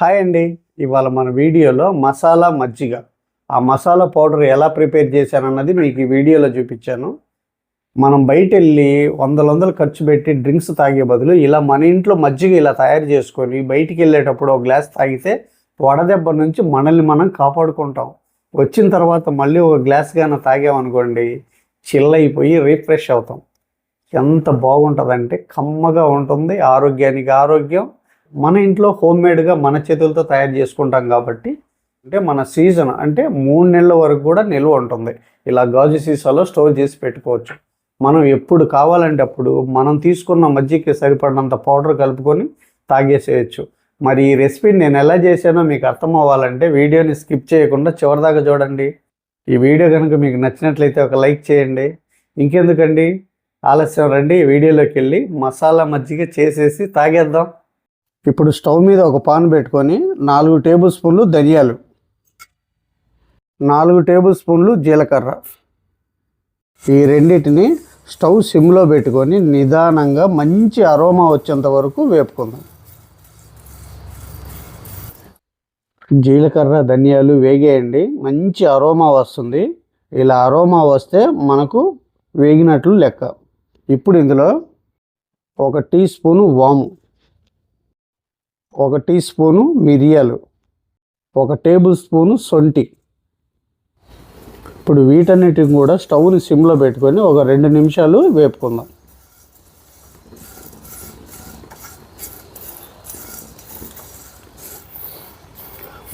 Hi అండి. ఇవాళ మన వీడియోలో మసాలా మజ్జిగ. ఆ మసాలా పౌడర్ ఎలా ప్రిపేర్ చేశానన్నది మీకు ఈ వీడియోలో చూపించాను. మనం బయట వెళ్ళి వందల వందలు ఖర్చు పెట్టి డ్రింక్స్ తాగే బదులు ఇలా మన ఇంట్లో మజ్జిగ ఇలా తయారు చేసుకొని బయటికి వెళ్ళేటప్పుడు ఒక గ్లాస్ తాగితే వడదెబ్బ నుంచి మనల్ని మనం కాపాడుకుంటాం. వచ్చిన తర్వాత మళ్ళీ ఒక గ్లాస్ కానీ తాగామనుకోండి చిల్ అయిపోయి రీఫ్రెష్ అవుతాం. ఎంత బాగుంటుందంటే కమ్మగా ఉంటుంది ఆరోగ్యానికి ఆరోగ్యం మన ఇంట్లో హోమ్ మేడ్గా మన చేతులతో తయారు చేసుకుంటాం కాబట్టి అంటే మన సీజన్ అంటే మూడు నెలల వరకు కూడా నిల్వ ఉంటుంది. ఇలా గాజు సీసాలో స్టోర్ చేసి పెట్టుకోవచ్చు. మనం ఎప్పుడు కావాలంటే అప్పుడు మనం తీసుకున్న మజ్జికి సరిపడినంత పౌడర్ కలుపుకొని తాగేసేయచ్చు. మరి ఈ రెసిపీని నేను ఎలా చేశానో మీకు అర్థం అవ్వాలంటే వీడియోని స్కిప్ చేయకుండా చివరిదాకా చూడండి. ఈ వీడియో కనుక మీకు నచ్చినట్లయితే ఒక లైక్ చేయండి. ఇంకెందుకండి? ఆలస్యం రండి. ఈ వీడియోలోకి వెళ్ళి మసాలా మజ్జిగ చేసేసి తాగేద్దాం. ఇప్పుడు స్టవ్ మీద ఒక పాన్ పెట్టుకొని నాలుగు టేబుల్ స్పూన్లు ధనియాలు నాలుగు టేబుల్ స్పూన్లు జీలకర్ర. ఈ రెండింటిని స్టవ్ సిమ్లో పెట్టుకొని నిదానంగా మంచి అరోమా వచ్చేంత వరకు వేపుకుందాం. జీలకర్ర ధనియాలు వేగేయండి మంచి అరోమా వస్తుంది. ఇలా అరోమా వస్తే మనకు వేగినట్లు లెక్క. ఇప్పుడు ఇందులో ఒక టీ స్పూను వాము. ఒక టీ స్పూను మిరియాలు ఒక టేబుల్ స్పూను సొంటి. ఇప్పుడు వీటన్నిటిని కూడా స్టవ్ని సిమ్లో పెట్టుకొని ఒక రెండు నిమిషాలు వేపుకుందాం.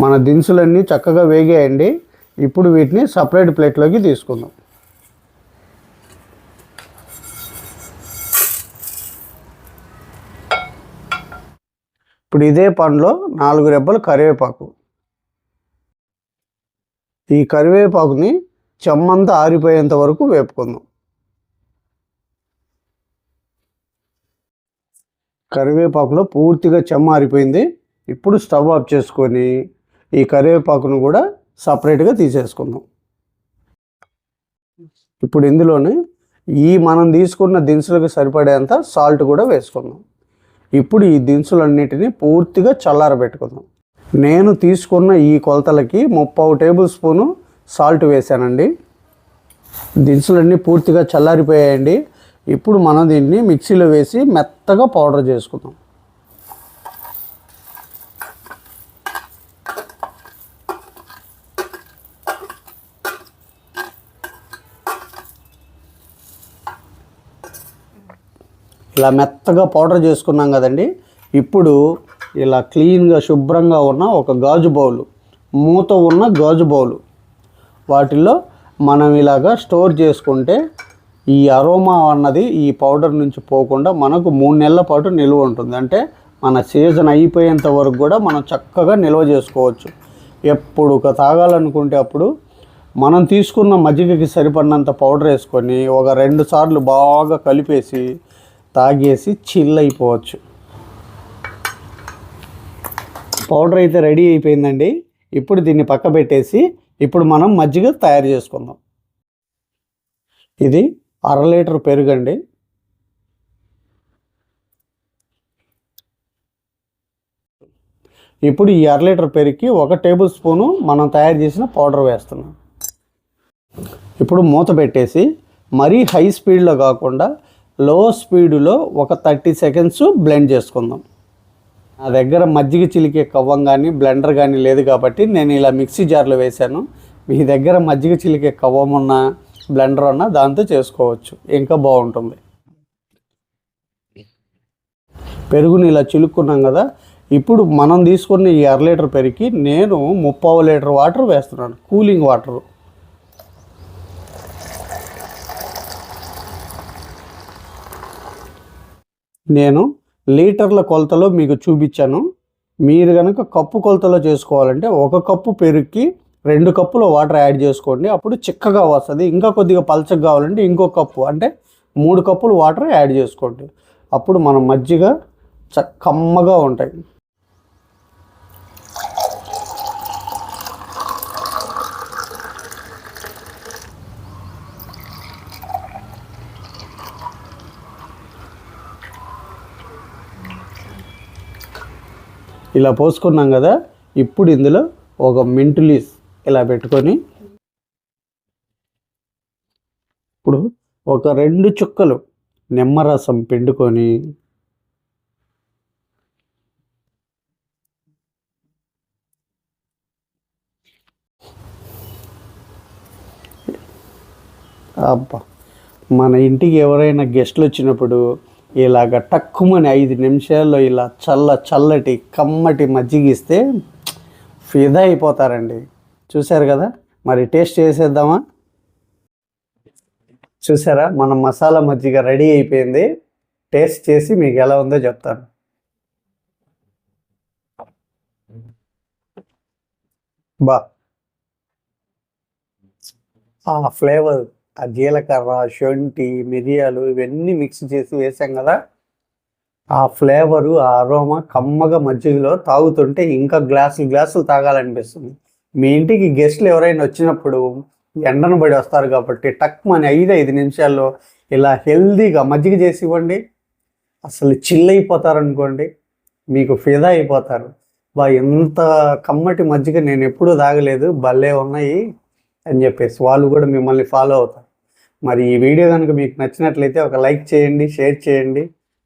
మన దినుసులన్నీ చక్కగా వేగాయండి. ఇప్పుడు వీటిని సపరేట్ ప్లేట్లోకి తీసుకుందాం. ఇప్పుడు ఇదే పండ్లో నాలుగు రెబ్బలు కరివేపాకు. ఈ కరివేపాకుని చెమ్మంతా ఆరిపోయేంత వరకు వేపుకుందాం. కరివేపాకులో పూర్తిగా చెమ్మ ఆరిపోయింది. ఇప్పుడు స్టవ్ ఆఫ్ చేసుకొని ఈ కరివేపాకును కూడా సపరేట్గా తీసేసుకుందాం. ఇప్పుడు ఇందులోనే ఈ మనం తీసుకున్న దినుసులకు సరిపడేంత సాల్ట్ కూడా వేసుకుందాం. ఇప్పుడు ఈ దినుసులన్నిటిని పూర్తిగా చల్లారబెట్టుకుందాం. నేను తీసుకున్న ఈ కొలతలకి ముప్పావు టేబుల్ స్పూను సాల్ట్ వేసానండి దినుసులన్నీ పూర్తిగా చల్లారిపోయాయండి. ఇప్పుడు మనం దీన్ని మిక్సీలో వేసి మెత్తగా పౌడర్ చేసుకుందాం. ఇలా మెత్తగా పౌడర్ చేసుకున్నాం కదండి. ఇప్పుడు ఇలా క్లీన్గా శుభ్రంగా ఉన్న ఒక గాజు బౌలు మూత ఉన్న గాజు బౌలు. వాటిల్లో మనం ఇలాగా స్టోర్ చేసుకుంటే ఈ అరోమా అన్నది ఈ పౌడర్ నుంచి పోకుండా మనకు మూడు నెలల పాటు నిల్వ ఉంటుంది. అంటే మన సీజన్ అయిపోయేంత వరకు కూడా మనం చక్కగా నిల్వ చేసుకోవచ్చు. ఎప్పుడు ఒక తాగాలనుకుంటే అప్పుడు మనం తీసుకున్న మజ్జిగకి సరిపడినంత పౌడర్ వేసుకొని ఒక రెండు సార్లు బాగా కలిపేసి తాగేసి చిల్ అయిపోవచ్చు. పౌడర్ అయితే రెడీ అయిపోయిందండి. ఇప్పుడు దీన్ని పక్క పెట్టేసి ఇప్పుడు మనం మజ్జిగ తయారు చేసుకుందాం. ఇది అర లీటర్ పెరుగండి. ఇప్పుడు ఈ అర లీటర్ పెరిగి ఒక టేబుల్ స్పూను మనం తయారు చేసిన పౌడర్ వేస్తున్నాం. ఇప్పుడు మూత పెట్టేసి మరీ హై స్పీడ్లో కాకుండా లో స్పీడ్లో ఒక థర్టీ సెకండ్స్ బ్లెండ్ చేసుకుందాం. నా దగ్గర మజ్జిగ చిలికే కవ్వం కానీ బ్లెండర్ కానీ లేదు కాబట్టి నేను ఇలా మిక్సీ జార్లో వేశాను. మీ దగ్గర మజ్జిగ చిలికే కవ్వం ఉన్న బ్లెండర్ ఉన్న దాంతో చేసుకోవచ్చు. ఇంకా బాగుంటుంది. పెరుగుని ఇలా చిలుక్కున్నాం కదా ఇప్పుడు మనం తీసుకున్న ఈ అర లీటర్ పెరిగి నేను ముప్పావు లీటర్ వాటర్ వేస్తున్నాను. Cooling water. నేను లీటర్ల కొలతలో మీకు చూపించాను. మీరు కనుక కప్పు కొలతలో చేసుకోవాలంటే ఒక కప్పు పెరుగుకి రెండు కప్పులు వాటర్ యాడ్ చేసుకోండి. అప్పుడు చిక్కగా వస్తుంది. ఇంకా కొద్దిగా పలచగా కావాలంటే ఇంకో కప్పు అంటే మూడు కప్పులు వాటర్ యాడ్ చేసుకోండి. అప్పుడు మనం మజ్జిగ చ కమ్మగా ఉంటాయి. ఇలా పోసుకున్నాం కదా ఇప్పుడు ఇందులో ఒక మింట్ లీస్ ఇలా పెట్టుకొని ఇప్పుడు ఒక రెండు చుక్కలు నిమ్మరసం పిండుకొని అబ్బా మన ఇంటికి ఎవరైనా గెస్ట్లు వచ్చినప్పుడు ఇలాగ టక్కుమని ఐదు నిమిషాల్లో ఇలా చల్ల చల్లటి కమ్మటి మజ్జిగ ఇస్తే ఫిదా అయిపోతారండి. చూశారు కదా? మరి టేస్ట్ చేసేద్దామా? చూసారా మన మసాలా మజ్జిగ రెడీ అయిపోయింది. టేస్ట్ చేసి మీకు ఎలా ఉందో చెప్తాను. బా. ఆ ఫ్లేవర్. ఆ జీలకర్ర శొంఠి మిరియాలు ఇవన్నీ మిక్స్ చేసి వేసాం కదా. ఆ ఫ్లేవరు ఆ అరోమా కమ్మగా మజ్జిగలో తాగుతుంటే ఇంకా గ్లాసులు గ్లాసులు తాగాలనిపిస్తుంది. మీ ఇంటికి గెస్ట్లు ఎవరైనా వచ్చినప్పుడు ఎండను పడి వస్తారు కాబట్టి టక్ మని ఐదు ఐదు నిమిషాల్లో ఇలా హెల్దీగా మజ్జిగ చేసి ఇవ్వండి. అసలు చిల్ అయిపోతారనుకోండి మీకు ఫిదా అయిపోతారు. బా ఎంత కమ్మటి మజ్జిగ నేను ఎప్పుడూ తాగలేదు భలే ఉన్నాయి. అని చెప్పేసి వాళ్ళు కూడా మిమ్మల్ని ఫాలో అవుతారు. మరి ఈ వీడియో కనుక మీకు నచ్చినట్లయితే ఒక లైక్ చేయండి షేర్ చేయండి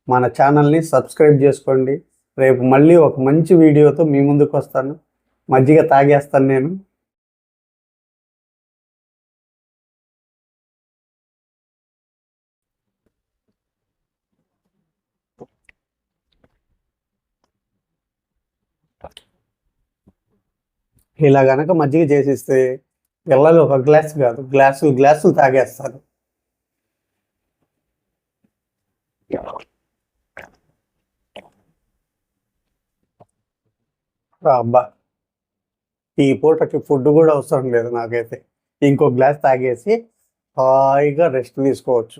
మన ఛానల్ని సబ్స్క్రైబ్ చేసుకోండి. రేపు మళ్ళీ ఒక మంచి వీడియోతో మీ ముందుకు వస్తాను. మజ్జిగ తాగేస్తాను నేను. ఇలా గనక మజ్జిగ చేసిస్తే పిల్లలు ఒక గ్లాస్ కాదు గ్లాసులు గ్లాసులు తాగేస్తారు. అబ్బా ఈ పూటకి ఫుడ్ కూడా అవసరం లేదు నాకైతే. ఇంకో గ్లాస్ తాగేసి హాయిగా రెస్ట్ తీసుకోవచ్చు.